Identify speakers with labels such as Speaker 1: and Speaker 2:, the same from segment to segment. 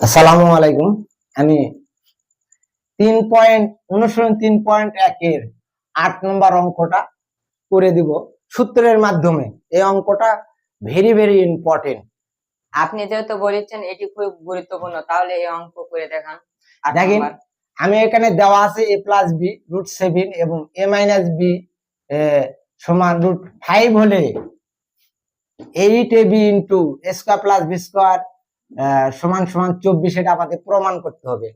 Speaker 1: আসসালামু আলাইকুম। আমি তিন পয়েন্ট অনুসরণ তিন পয়েন্ট একের আট নম্বর অঙ্কটা করে দিব সূত্রের মাধ্যমে। এই অঙ্কটা ভেরি ভেরি ইম্পর্টেন্ট
Speaker 2: আপনি যেহেতু বলেছেন এটি খুব গুরুত্বপূর্ণ তাহলে এই অঙ্ক করে দেখান।
Speaker 1: দেখেন আমি এখানে দেওয়া আছে A plus B root seven এবং এ মাইনাস বি সমান রুট ফাইভ হলে eight A B into square plus B square সমান সমান চব্বিশ এটা আমাদের প্রমাণ করতে হবে।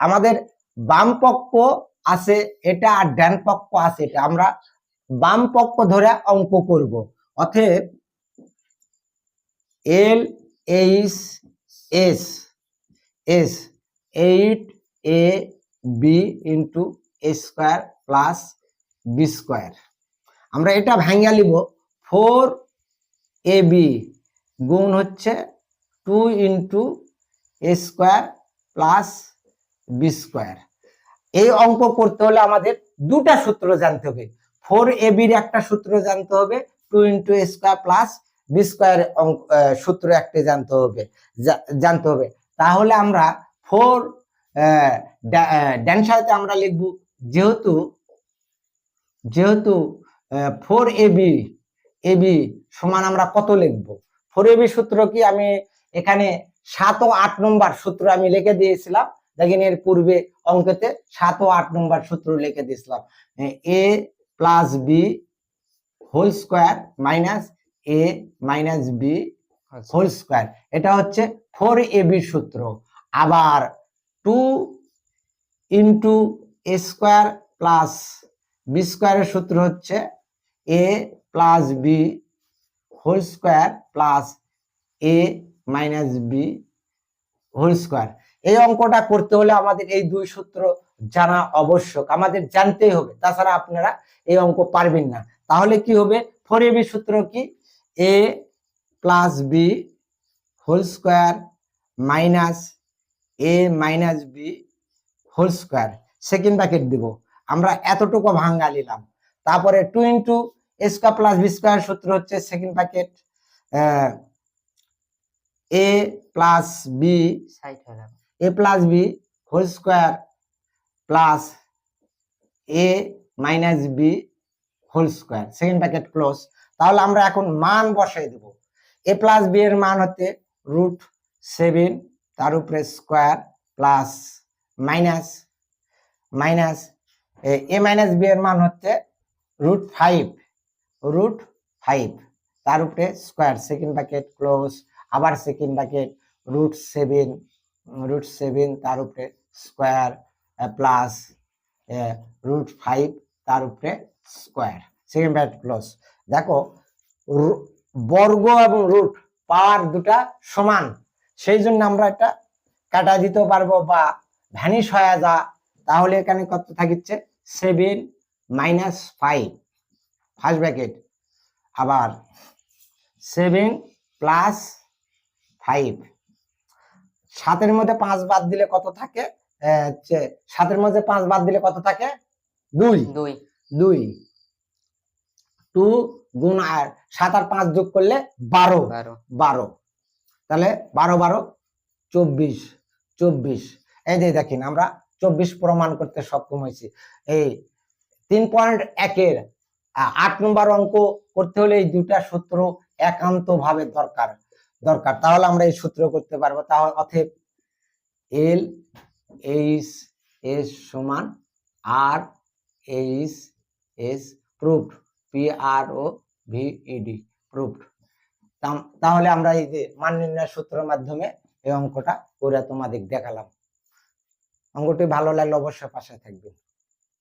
Speaker 1: আমাদের বাম পক্ষ আছে এটা আর ডান পক্ষ আছে এটা। আমরা বাম পক্ষ ধরে অঙ্ক করব। অতএব L, H, S S, eight, A, B into A square plus B square. আমরা এটা ভাঙ্গা লিব। ফোর এ বি গুণ হচ্ছে two into A square plus B square এই অঙ্ক করতে হলে আমাদের দুটা সূত্র জানতে হবে। ফোর এ বির একটা সূত্র জানতে হবে two into A square plus B square সূত্র একটা জানতে হবে। জানতে হবে। তাহলে আমরা ফোর ড্যান সাথে আমরা লিখব, যেহেতু যেহেতু four A B A B সমান আমরা কত লিখব? ফোর এ বি সূত্র কি আমি এখানে সাত ও আট নম্বর সূত্র আমি লিখে দিয়েছিলাম। দেখেন এর পূর্বে অঙ্কেতে সাত ও আট নম্বর সূত্র লিখে দিয়েছিলাম। A plus B whole square minus A minus B whole square. এটা হচ্ছে ফোর এ বি সূত্র। আবার two into A square plus B স্কোয়ারের সূত্র হচ্ছে A plus B whole square plus A minus B whole square এই অঙ্কটা করতে হলে আমাদের এই দুই সূত্র জানা আবশ্যক। আমাদের জানতেই হবে, তাছাড়া আপনারা এই অঙ্ক পারবেন না। তাহলে কি হবে? ফোর এ বি সূত্র কি? A plus B whole square minus A minus B whole square second bracket দিব। আমরা এতটুকু ভাঙ্গা নিলাম। তারপরে two into square plus B square সূত্র হচ্ছে second bracket A plus B. A plus B whole square plus A minus B whole square second packet close তাহলে আমরা এখন মান বসাই দেব। এ প্লাস বি এর মান হতে রুট সেভেন তার উপরে square plus minus minus A minus B এর মান হচ্ছে রুট ফাইভ রুট ফাইভ তার উপরে স্কোয়ার সেকেন্ড প্যাকেট ক্লোজ আবার second packet root seven root seven তার উপরে স্কোয়ার প্লাস রুট ফাইভ তার উপরে স্কোয়ার সেকেন্ড ব্যাট প্লাস দেখো বর্গ এবং রুট পার দুটা সমান, সেই জন্য আমরা এটা কাটা দিতে পারব বা ভ্যানিশ হয়ে যা, তাহলে এখানে কত থাকিচ্ছে? Seven minus five first bracket আবার সেভেন প্লাস ফাইভ সাতের মধ্যে পাঁচ বাদ দিলে কত থাকে? সাতের মধ্যে পাঁচ বাদ দিলে কত থাকে? দুই।
Speaker 2: দুই।
Speaker 1: দুই। টু গুণ আর সাত আর পাঁচ যোগ করলে বারো।
Speaker 2: বারো।
Speaker 1: তাহলে বারো বারো চব্বিশ চব্বিশ। এই যে দেখেন আমরা চব্বিশ প্রমাণ করতে সক্ষম হয়েছি। এই তিন পয়েন্ট একের আট নম্বর অঙ্ক করতে হলে এই দুটা সূত্র একান্ত ভাবে দরকার। দরকার। তাহলে আমরা এই সূত্র করতে পারব। তাহলে অথব এল এইচ এস সমান R H S proofed P R O V E D proofed তাহলে আমরা এই যে মান নির্ণয় সূত্রের মাধ্যমে এই অঙ্কটা করে তোমাদের দেখালাম। অঙ্কটি ভালো লাগলে অবশ্যই পাশে থাকবে